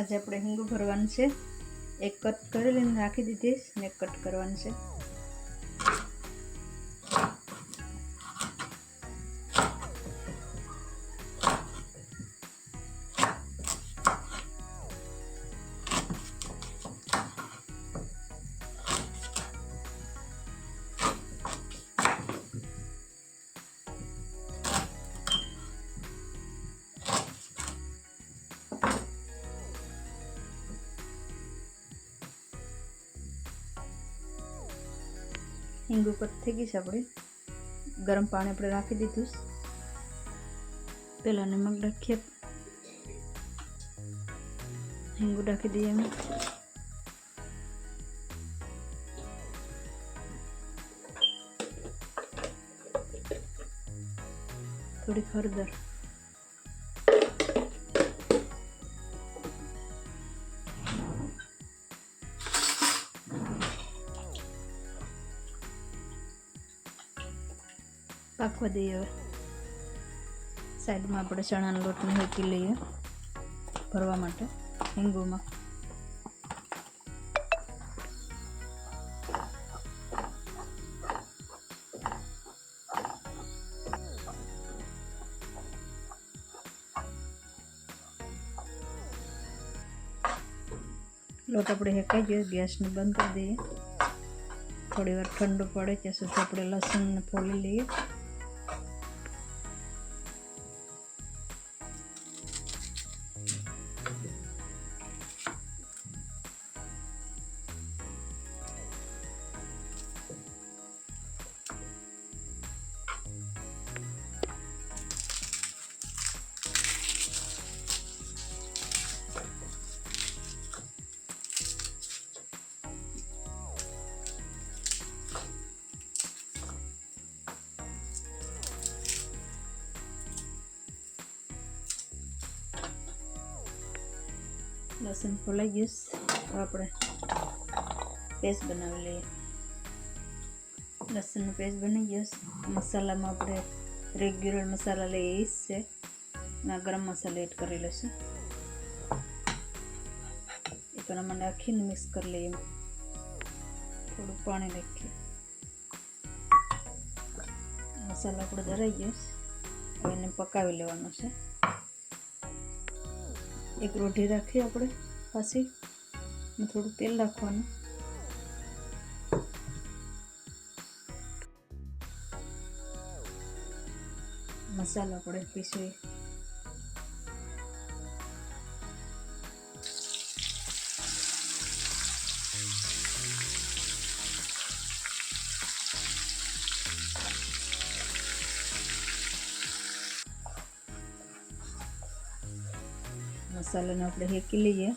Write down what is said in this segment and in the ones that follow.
આજે આપણે હિંગ ભરવાનું છે. એક કટ કરી લઈને રાખી દીધી ને કટ કરવાનું છે. હિંગુ કટ થઈ ગઈ છે આપણી ગરમ પાણી આપણે રાખી દીધું છે. પહેલાં નમક રાખીએ હિંગુ રાખી દઈએ અમે થોડી હળદર પાકવા દઈએ હવે સાઈડમાં આપણે ચણાનો લોટને મૂકી લઈએ ભરવા માટે હિંગુમાં લોટ આપણે હેકાઈ ગયો ગેસને બંધ કરી દઈએ થોડી વાર ઠંડુ પડે ત્યાં સુધી આપણે લસણને ફોલી લઈએ લસણ ફોલાઈ ગયું આપણે પેસ્ટ બનાવી લઈએ લસણનો પેસ્ટ બની ગયો મસાલામાં આપણે રેગ્યુલર મસાલા લઈએ છે ના ગરમ મસાલા એડ કરી લઈશું એ પણ આમાં આખીને મિક્સ કરી લઈએ થોડું પાણી નાખીએ મસાલા આપણે ધરાઈ ગયો હવે એને પકાવી લેવાનો છે એક રોટી રાખીએ આપણે પાછી થોડું તેલ રાખવાનું મસાલો આપણે चालून आपलं हे केली आहे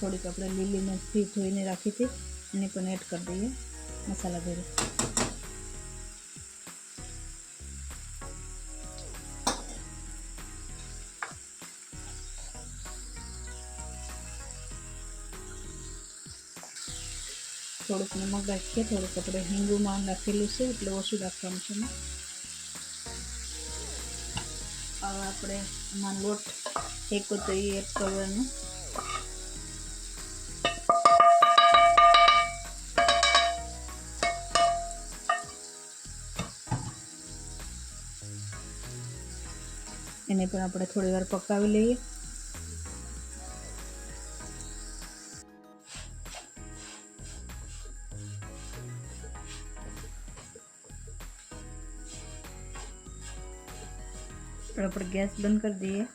થોડીક આપણે લીલી મરચી ધોઈને રાખી હતી એને પણ એડ કરી દઈએ મસાલા ભેરી થોડુંક નમક રાખીએ થોડુંક આપણે હિંગુમાં નાખેલું છે એટલે ઓછું રાખવાનું છે એમાં. હવે આપણે આમાં લોટ એક તો એ એડ કરવાનો એને પણ આપણે થોડી વાર પકાવી લઈએ. આપણે ગેસ બંધ કરી દઈએ.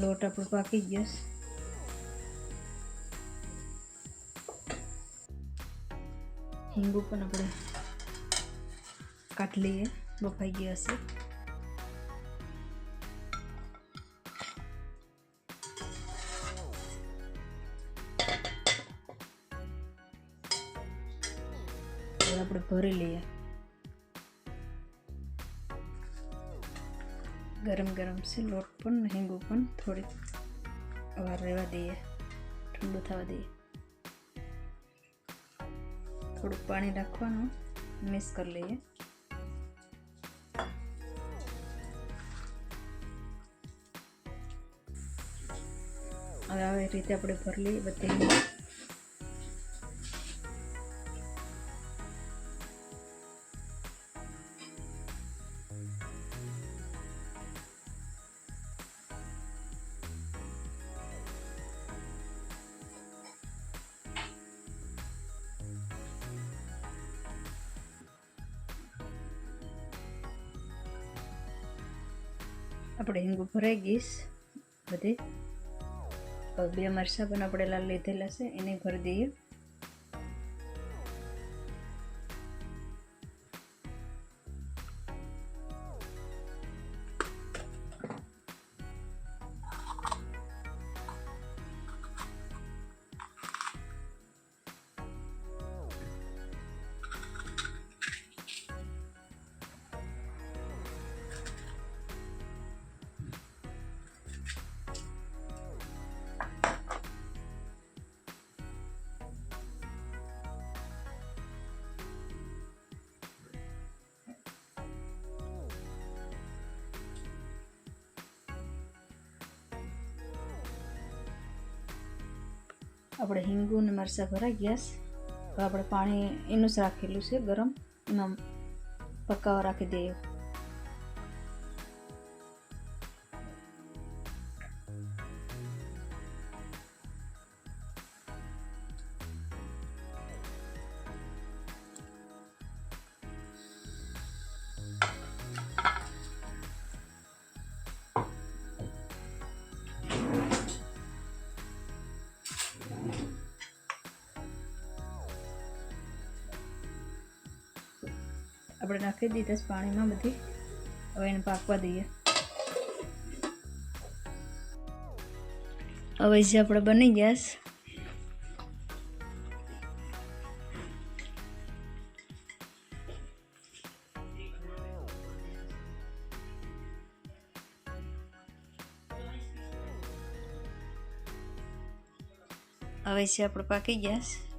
લોટ આપણો પાકી ગયો હિંગુ પણ આપણે કાટલીએ બફાઈ ગયા છે આપણે ભરી લઈએ ગરમ ગરમ છે લોટ પણ હેંગો પણ થોડી વાર રહેવા દઈએ ઠંડુ થવા દઈએ થોડું પાણી રાખવાનું મિક્સ કરી લઈએ હવે આવી રીતે આપણે ભરી લઈએ બધી આપણે હિંગુ ભરાઈ ગઈશ બધી બે મરચાં પણ આપણે લીધેલા છે એને ભરી દઈએ. આપણે હિંગુ અને મરચાં ભરાઈ ગયા છે. આપણે પાણી એનું જ રાખેલું છે ગરમ. એમાં પકાવવા રાખી દઈએ. આપણે નાખી દીધા છે પાણીમાં બધી હવે એને પાકવા દઈએ હવે જે આપણે બની ગયા છે હવે છે આપણે પાકી ગયા છે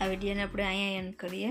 આ વિડીયોને આપણે અહીંયા એન્ડ કરીએ.